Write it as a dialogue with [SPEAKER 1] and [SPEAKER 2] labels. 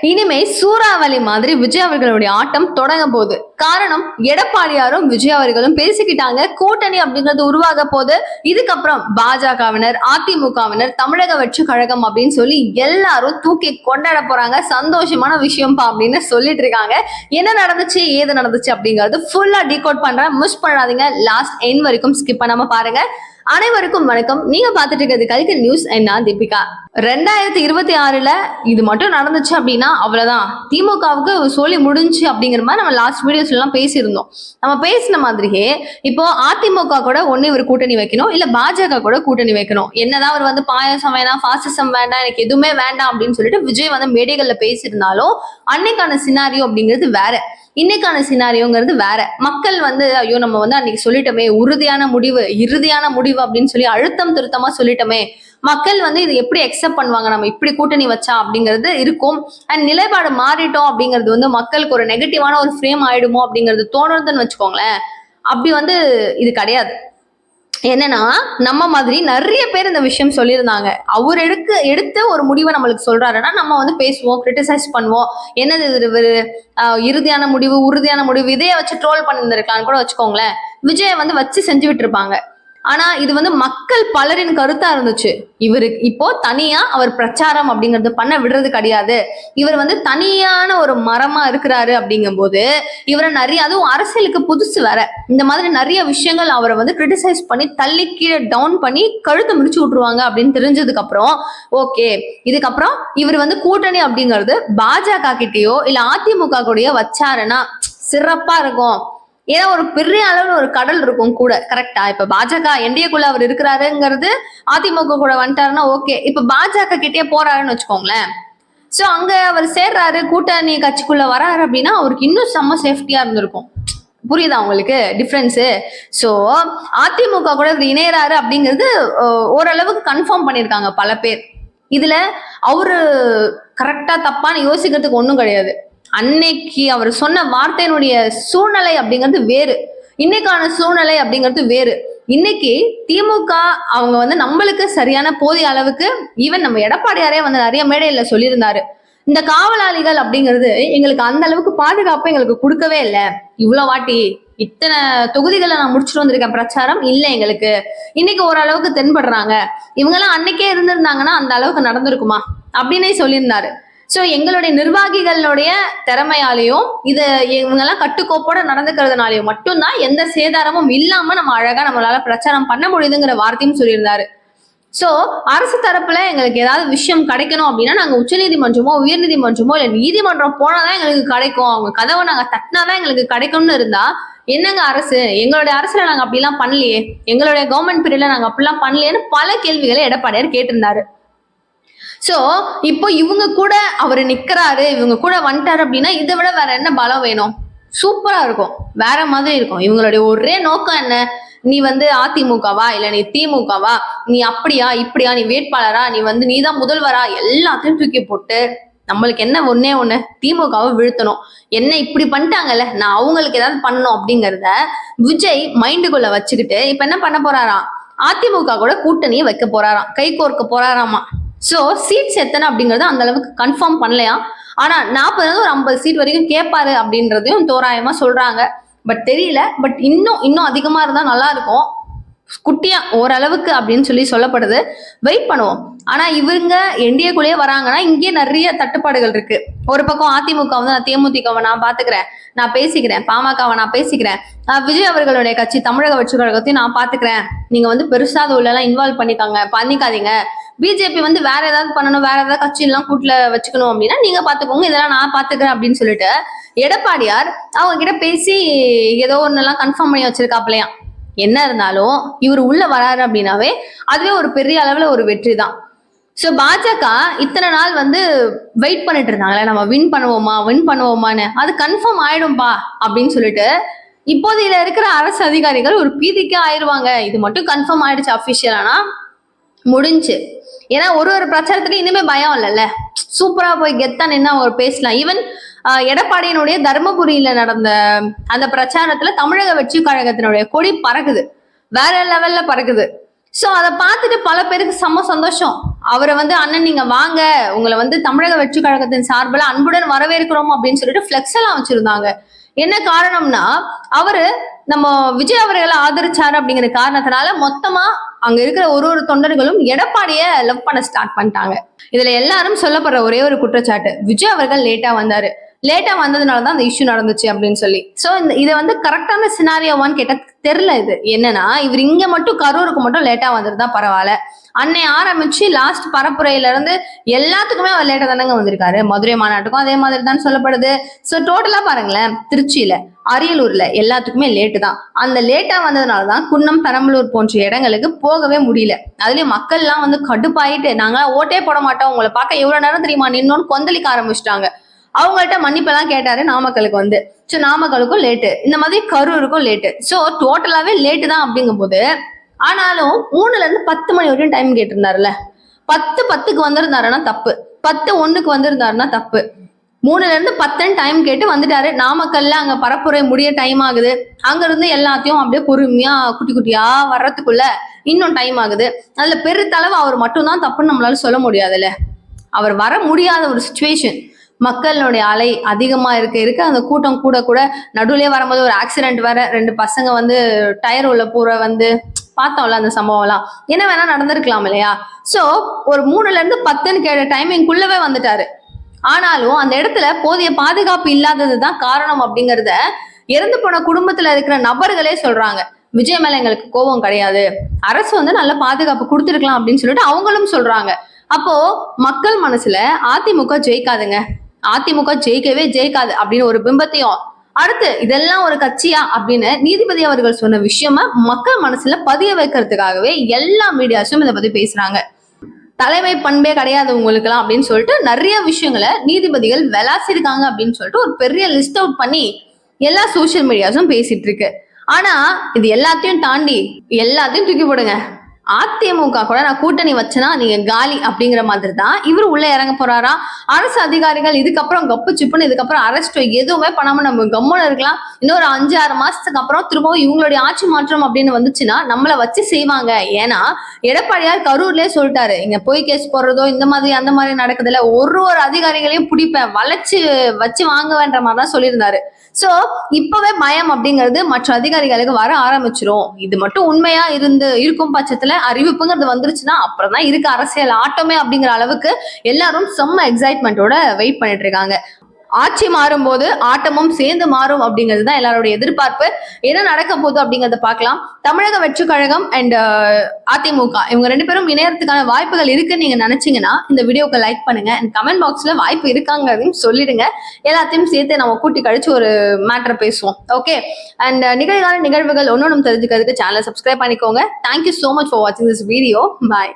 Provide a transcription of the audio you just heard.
[SPEAKER 1] இனிமே சூறாவளி மாதிரி விஜய் அவர்களுடைய ஆட்டம் தொடங்க போகுது. காரணம் எடப்பாடியாரும் விஜய் அவர்களும் பேசிக்கிட்டாங்க. கூட்டணி அப்படிங்கிறது உருவாக போது இதுக்கப்புறம் பாஜகவினர் அதிமுகவினர் தமிழக வெற்றி கழகம் அப்படின்னு சொல்லி எல்லாரும் தூக்கி கொண்டாட போறாங்க. சந்தோஷமான விஷயம்ப்பா அப்படின்னு சொல்லிட்டு இருக்காங்க. என்ன நடந்துச்சு ஏது நடந்துச்சு அப்படிங்கிறது ஃபுல்லா டீகோட் பண்றேன். மிஸ் பண்ணாதீங்க. லாஸ்ட் என் வரைக்கும் ஸ்கிப் பண்ணாம பாருங்க. அனைவருக்கும் வணக்கம். நீங்க பார்த்துட்டு இருக்கிறது கல்கி நியூஸ். என்ன தீபிகா. ரெண்டாயிரத்தி இருபத்தி ஆறுல இது மட்டும் நடந்துச்சு அப்படின்னா அவ்வளவுதான். திமுகவுக்கு சொல்லி முடிஞ்சு அப்படிங்கிற மாதிரி நம்ம லாஸ்ட் வீடியோ எல்லாம் பேசியிருந்தோம். நம்ம பேசின மாதிரியே இப்போ அதிமுக கூட ஒண்ணு இவர் கூட்டணி வைக்கணும் இல்ல பாஜக கூட கூட்டணி வைக்கணும். என்னதான் அவர் வந்து பாயாசம் வேணாம் பாசிசம் வேண்டாம் எனக்கு எதுவுமே வேண்டாம் அப்படின்னு சொல்லிட்டு விஜய் வந்து மேடைகள்ல பேசியிருந்தாலும் அன்னைக்கான சினாரியோ அப்படிங்கிறது வேற. இன்னைக்கான சினாரியோங்கிறது வேற. மக்கள் வந்து ஐயோ நம்ம வந்து அன்னைக்கு சொல்லிட்டோமே உறுதியான முடிவு இறுதியான முடிவு அப்படின்னு சொல்லி அழுத்தம் திருத்தமா சொல்லிட்டோமே மக்கள் வந்து இது எப்படி அக்செப்ட் பண்ணுவாங்க? நம்ம இப்படி கூட்டணி வச்சா அப்படிங்கிறது இருக்கும். அண்ட் நிலைப்பாடு மாறிட்டோம் அப்படிங்கிறது வந்து மக்களுக்கு ஒரு நெகட்டிவான ஒரு ஃப்ரேம் ஆயிடுமோ அப்படிங்கிறது தோணுதுன்னு வச்சுக்கோங்களேன். அப்படி வந்து இது கிடையாது. என்னன்னா நம்ம மாதிரி நிறைய பேர் இந்த விஷயம் சொல்லியிருந்தாங்க. அவர் எடுக்க எடுத்த ஒரு முடிவை நம்மளுக்கு சொல்றாருன்னா நம்ம வந்து பேசுவோம் கிரிட்டிசைஸ் பண்ணுவோம். என்னது இது இறுதியான முடிவு உறுதியான முடிவு இதையே வச்சு ட்ரோல் பண்ணியிருந்திருக்கலாம்னு கூட வச்சுக்கோங்களேன். விஜயை வந்து வச்சு செஞ்சு விட்டுருப்பாங்க. ஆனா இது வந்து மக்கள் பலரின் கருத்தா இருந்துச்சு. இவரு இப்போ தனியா அவர் பிரச்சாரம் அப்படிங்கறது பண்ண விடுறது கிடையாது. இவர் வந்து தனியான ஒரு மரமா இருக்கிறாரு அப்படிங்கும்போது இவரை நிறைய அதுவும் அரசியலுக்கு புதுசு வேற. இந்த மாதிரி நிறைய விஷயங்கள் அவரை வந்து கிரிட்டிசைஸ் பண்ணி தள்ளி கீழே டவுன் பண்ணி கழுத்தை முடிச்சு விட்டுருவாங்க அப்படின்னு தெரிஞ்சதுக்கு அப்புறம் ஓகே இதுக்கப்புறம் இவர் வந்து கூட்டணி அப்படிங்கிறது பாஜக கிட்டயோ இல்ல அதிமுக கூடயோ வச்சாருன்னா சிறப்பா இருக்கும். ஏன்னா ஒரு பெரிய அளவுல ஒரு கடல் இருக்கும் கூட கரெக்டா இப்ப பாஜக என்டிஏக்குள்ள அவர் இருக்கிறாருங்கிறது அதிமுக கூட வந்துட்டாருன்னா ஓகே இப்ப பாஜக கிட்டே போறாருன்னு வச்சுக்கோங்களேன். சோ அங்க அவர் சேர்றாரு கூட்டணி கட்சிக்குள்ள வராரு அப்படின்னா அவருக்கு இன்னும் செம்ம சேஃப்டியா இருந்திருக்கும். புரியுதா உங்களுக்கு? டிஃப்ரென்ஸு ஸோ அதிமுக கூட இவர் இணையறாரு அப்படிங்கிறது ஓரளவுக்கு கன்ஃபார்ம் பண்ணியிருக்காங்க பல பேர். இதுல அவரு கரெக்டா தப்பான்னு யோசிக்கிறதுக்கு ஒன்றும் கிடையாது. அன்னைக்கு அவர் சொன்ன வார்த்தையினுடைய சூழ்நிலை அப்படிங்கிறது வேறு. இன்னைக்கான சூழ்நிலை அப்படிங்கிறது வேறு. இன்னைக்கு திமுக அவங்க வந்து நம்மளுக்கு சரியான போதிய அளவுக்கு ஈவன் நம்ம எடப்பாடியாரே வந்து நிறைய மேடையில சொல்லியிருந்தாரு. இந்த காவலாளிகள் அப்படிங்கிறது எங்களுக்கு அந்த அளவுக்கு பாதுகாப்பு எங்களுக்கு கொடுக்கவே இல்லை. இவ்வளோ வாட்டி இத்தனை தொகுதிகளை நான் முடிச்சுட்டு வந்திருக்கேன். பிரச்சாரம் இல்லை எங்களுக்கு. இன்னைக்கு ஓரளவுக்கு தென்படுறாங்க. இவங்கெல்லாம் அன்னைக்கே இருந்திருந்தாங்கன்னா அந்த அளவுக்கு நடந்திருக்குமா? அப்படின்னே சொல்லியிருந்தாரு. ஸோ எங்களுடைய நிர்வாகிகளுடைய திறமையாலையும் இது இவங்கெல்லாம் கட்டுக்கோப்போட நடந்துக்கிறதுனாலையும் மட்டும்தான் எந்த சேதாரமும் இல்லாம நம்ம அழகா நம்மளால பிரச்சாரம் பண்ண முடியுதுங்கிற வார்த்தையும் சொல்லியிருந்தாரு. சோ அரசு தரப்புல எங்களுக்கு ஏதாவது விஷயம் கிடைக்கணும் அப்படின்னா நாங்க உச்சநீதிமன்றமோ உயர்நீதிமன்றமோ இல்ல நீதிமன்றம் போனாதான் எங்களுக்கு கிடைக்கும். அவங்க கதவை நாங்க தட்டினாதான் எங்களுக்கு கிடைக்கும்னு இருந்தா என்னங்க அரசு? எங்களுடைய அரசுல நாங்க அப்படிலாம் பண்ணலையே. எங்களுடைய கவர்மெண்ட் பீரியட்ல நாங்க அப்படிலாம் பண்ணலையேன்னு பல கேள்விகளை எடப்பாடியார் கேட்டிருந்தாரு. சோ இப்போ இவங்க கூட அவர் நிக்கிறாரு இவங்க கூட வந்துட்டாரு அப்படின்னா இதை விட வேற என்ன பலம் வேணும்? சூப்பரா இருக்கும். வேற மாதிரி இருக்கும். இவங்களுடைய ஒரே நோக்கம் என்ன? நீ வந்து அதிமுகவா? இல்ல நீ திமுகவா? நீ அப்படியா? இப்படியா? நீ வேட்பாளரா? நீ வந்து நீ தான் முதல்வரா? எல்லாத்தையும் தூக்கி போட்டு நம்மளுக்கு என்ன ஒன்னே ஒண்ணு? திமுகவை வீழ்த்தணும். என்ன இப்படி பண்ணிட்டாங்கல்ல? நான் அவங்களுக்கு ஏதாவது பண்ணணும் அப்படிங்கறத விஜய் மைண்டுக்குள்ள வச்சுக்கிட்டு இப்ப என்ன பண்ண போறாராம்? அதிமுக கூட கூட்டணியை வைக்க போறாராம். கை கோர்க்க போறாராமா? ஸோ சீட்ஸ் எத்தனை அப்படிங்கிறத அந்த அளவுக்கு கன்ஃபார்ம் பண்ணலையா? ஆனால் நாற்பதுலேருந்து ஒரு ஐம்பது சீட் வரைக்கும் கேட்பாரு அப்படின்றதையும் தோராயமாக சொல்கிறாங்க பட் தெரியல. பட் இன்னும் இன்னும் அதிகமாக இருந்தால் நல்லா இருக்கும் குட்டியா ஓரளவுக்கு அப்படின்னு சொல்லி சொல்லப்படுது. வெயிட் பண்ணுவோம். ஆனா இவங்க என்டிஏக்குள்ளேயே வராங்கன்னா இங்கேயே நிறைய தட்டுப்பாடுகள் இருக்கு. ஒரு பக்கம் அதிமுக வந்து நான் தேமுதிகவை நான் பாத்துக்கிறேன். நான் பேசிக்கிறேன். பாமகவை நான் பேசிக்கிறேன். நான் விஜய் அவர்களுடைய கட்சி தமிழக வெற்றி கழகத்தையும் நான் பாத்துக்கிறேன். நீங்க வந்து பெருசா அது உள்ளலாம் இன்வால்வ் பண்ணிக்காங்க. பண்ணிக்காதீங்க. பிஜேபி வந்து வேற ஏதாவது பண்ணணும் வேற ஏதாவது கட்சி எல்லாம் கூட்டுல வச்சுக்கணும் அப்படின்னா நீங்க பாத்துக்கோங்க இதெல்லாம் நான் பாத்துக்கிறேன் அப்படின்னு சொல்லிட்டு எடப்பாடியார் அவங்க கிட்ட பேசி ஏதோ ஒன்னெல்லாம் கன்ஃபார்ம் பண்ணி வச்சிருக்காப்லையா? என்ன இருந்தாலும் இவர் உள்ள வராரு அப்படின்னாவே அதுவே ஒரு பெரிய அளவுல ஒரு வெற்றி தான். ஸோ பாஜக இத்தனை நாள் வந்து வெயிட் பண்ணிட்டு இருந்தாங்களே நம்ம வின் பண்ணுவோமா வின் பண்ணுவோமான்னு. அது கன்ஃபார்ம் ஆயிடும்பா அப்படின்னு சொல்லிட்டு இப்போதையில இருக்கிற அரசு அதிகாரிகள் ஒரு பீதிக்கே ஆயிடுவாங்க இது மட்டும் கன்ஃபார்ம் ஆயிடுச்சு அஃபிஷியலானா முடிஞ்சு. ஏன்னா ஒரு ஒரு பிரச்சாரத்துலயும் இனிமே பயம் இல்லைல்ல. சூப்பரா போய் கெத்தா நின்று அவர் பேசலாம். ஈவன் எடப்பாடியினுடைய தர்மபுரியில நடந்த அந்த பிரச்சாரத்துல தமிழக வெற்றி கழகத்தினுடைய கொடி பறக்குது. வேற லெவல்ல பறக்குது. சோ அதை பார்த்துட்டு பல பேருக்கு செம்ம சந்தோஷம். அவரை வந்து அண்ணன் நீங்க வாங்க. உங்களை வந்து தமிழக வெற்றி கழகத்தின் சார்பில் அன்புடன் வரவேற்கிறோம் அப்படின்னு சொல்லிட்டு ஃபிளெக்ஸ் எல்லாம் வச்சிருந்தாங்க. என்ன காரணம்னா அவரு நம்ம விஜய் அவர்களை ஆதரிச்சாரு அப்படிங்கிற காரணத்தினால மொத்தமா அங்க இருக்கிற ஒரு ஒரு தொண்டர்களும் எடப்பாடிய லவ் பண்ண ஸ்டார்ட் பண்ணிட்டாங்க. இதுல எல்லாரும் சொல்லப்படுற ஒரே ஒரு குற்றச்சாட்டு விஜய் அவர்கள் லேட்டா வந்தாரு. லேட்டா வந்ததுனால தான் அந்த இஷ்யூ நடந்துச்சு அப்படின்னு சொல்லி. ஸோ இந்த இதை வந்து கரெக்டான சினாரியோவான்னு கேட்டால் தெரில இது. என்னன்னா இவர் இங்க மட்டும் கரூருக்கு மட்டும் லேட்டா வந்திருந்தா பரவாயில்ல. அன்னை ஆரம்பிச்சு லாஸ்ட் பரப்புரையில இருந்து எல்லாத்துக்குமே அவர் லேட்டா தானங்க வந்திருக்காரு. மதுரை மாநாட்டுக்கும் அதே மாதிரி தான் சொல்லப்படுது ஸோ டோட்டலா பாருங்களேன் திருச்சியில அரியலூர்ல எல்லாத்துக்குமே லேட்டு தான். அந்த லேட்டா வந்ததுனால தான் குன்னம் பெரம்பலூர் போன்ற இடங்களுக்கு போகவே முடியல. அதுலயும் மக்கள்லாம் வந்து கடுப்பாயிட்டு நாங்க ஓட்டே போட மாட்டோம். உங்களை பார்க்க எவ்வளவு நேரம் தெரியுமா? நின்னோன்னு கொந்தளிக்க ஆரம்பிச்சிட்டாங்க. அவங்கள்ட்ட மன்னிப்பெல்லாம் கேட்டாரு நாமக்கலுக்கு வந்து. ஸோ நாமக்கலுக்கும் லேட்டு இந்த மாதிரி கரூருக்கும் லேட்டு ஸோ டோட்டலாவே லேட்டு தான் அப்படிங்கும்போது ஆனாலும் மூணுல இருந்து பத்து மணி வரைக்கும் டைம் கேட்டிருந்தாருல பத்து பத்துக்கு வந்திருந்தாருன்னா தப்பு. பத்து ஒண்ணுக்கு வந்திருந்தாருன்னா தப்பு. மூணுல இருந்து பத்துன்னு டைம் கேட்டு வந்துட்டாரு. நாமக்கல்ல அங்க பரப்புரை முடிய டைம் ஆகுது. அங்க இருந்து எல்லாத்தையும் அப்படியே பொறுமையா குட்டி குட்டியா வர்றதுக்குள்ள இன்னும் டைம் ஆகுது. அதுல பெருத்தளவு அவர் மட்டும்தான் தப்புன்னு நம்மளால சொல்ல முடியாதுல்ல. அவர் வர முடியாத ஒரு சுச்சுவேஷன் மக்களுடைய அலை அதிகமா இருக்க இருக்க அந்த கூட்டம் கூட கூட நடுவுலயே வரும்போது ஒரு ஆக்சிடென்ட் வேற ரெண்டு பசங்க வந்து டயர் உள்ள பூர வந்து பார்த்தோம்ல அந்த சம்பவம்லாம். என்ன வேணா நடந்திருக்கலாம் இல்லையா? சோ ஒரு மூணுல இருந்து பத்துன்னு கேட்ட டைமிங்குள்ளவே வந்துட்டாரு. ஆனாலும் அந்த இடத்துல போதிய பாதுகாப்பு இல்லாததுதான் காரணம் அப்படிங்கறத இறந்து போன குடும்பத்துல இருக்கிற நபர்களே சொல்றாங்க. விஜய் மேல எங்களுக்கு கோபம் கிடையாது. அரசு வந்து நல்ல பாதுகாப்பு கொடுத்துருக்கலாம் அப்படின்னு சொல்லிட்டு அவங்களும் சொல்றாங்க. அப்போ மக்கள் மனசுல அதிமுக ஜெயிக்காதுங்க. அதிமுக ஜெயிக்கவே ஜெயிக்காது அப்படின்னு ஒரு பிம்பத்தையும். அடுத்து இதெல்லாம் ஒரு கட்சியா அப்படின்னு நீதிபதி அவர்கள் சொன்ன விஷயமா மக்கள் மனசுல பதிய வைக்கிறதுக்காகவே எல்லா மீடியாஸும் இதை பத்தி பேசுறாங்க. தலைமை பண்பே கிடையாது உங்களுக்குலாம் அப்படின்னு சொல்லிட்டு நிறைய விஷயங்களை நீதிபதிகள் விளாசிருக்காங்க அப்படின்னு சொல்லிட்டு ஒரு பெரிய லிஸ்ட் அவுட் பண்ணி எல்லா சோஷியல் மீடியாஸும் பேசிட்டு இருக்கு. ஆனா இது எல்லாத்தையும் தாண்டி எல்லாத்தையும் தூக்கி போடுங்க. அதிமுக கூட நான் கூட்டணி வச்சேன்னா நீங்க காலி அப்படிங்கிற மாதிரி தான் இவர் உள்ள இறங்க போறாரா? அரசு அதிகாரிகள் இதுக்கப்புறம் கப்பு சிப்புன்னு இதுக்கப்புறம் அரெஸ்ட் எதுவுமே பண்ணாம நம்ம கம்முன்னு இருக்கலாம். இன்னொரு அஞ்சு ஆறு மாசத்துக்கு அப்புறம் திரும்பவும் இவங்களுடைய ஆட்சி மாற்றம் அப்படின்னு வந்துச்சுன்னா நம்மள வச்சு செய்வாங்க. ஏன்னா எடப்பாடியார் கரூர்லயே சொல்லிட்டாரு. இங்க போய் கேஸ் போடுறதோ இந்த மாதிரி அந்த மாதிரி நடக்குதுல ஒரு ஒரு அதிகாரிகளையும் பிடிப்பேன். வளைச்சு வச்சு வாங்குவேன்ற மாதிரி தான் சொல்லியிருந்தாரு. சோ இப்பவே பயம் அப்படிங்கிறது மற்ற அதிகாரிகளுக்கு வர ஆரம்பிச்சிரும். இது மட்டும் உண்மையா இருந்து இருக்கும் பட்சத்துல அறிவிப்புங்கிறது வந்துருச்சுன்னா அப்புறம் தான் இருக்கு அரசியல் ஆட்டமே அப்படிங்கிற அளவுக்கு எல்லாரும் செம்ம எக்ஸைட்மெண்ட்டோட வெயிட் பண்ணிட்டு இருக்காங்க. ஆட்சி மாறும்போது ஆட்டமும் சேர்ந்து மாறும் அப்படிங்கிறது தான் எல்லாருடைய எதிர்பார்ப்பு. என்ன நடக்க போகுது அப்படிங்கறத பார்க்கலாம். தமிழக வெற்றி கழகம் அண்ட் uh, அதிமுக. இவங்க ரெண்டு பேரும் இணையறதுக்கான வாய்ப்புகள் இருக்குன்னு நீங்க நினைச்சீங்கன்னா இந்த வீடியோக்கு லைக் பண்ணுங்க. அண்ட் கமெண்ட் பாக்ஸ்ல வாய்ப்பு இருக்காங்கிறதையும் சொல்லிடுங்க. எல்லாத்தையும் சேர்த்து நம்ம கூட்டி கழிச்சு ஒரு மேட்டரை பேசுவோம். ஓகே அண்ட் uh, நிகழ்கால நிகழ்வுகள் ஒன்னொன்னு தெரிஞ்சுக்கிறதுக்கு சேனலை சப்ஸ்கிரைப் பண்ணிக்கோங்க. Thank you so much for வாட்சிங் திஸ் வீடியோ பாய்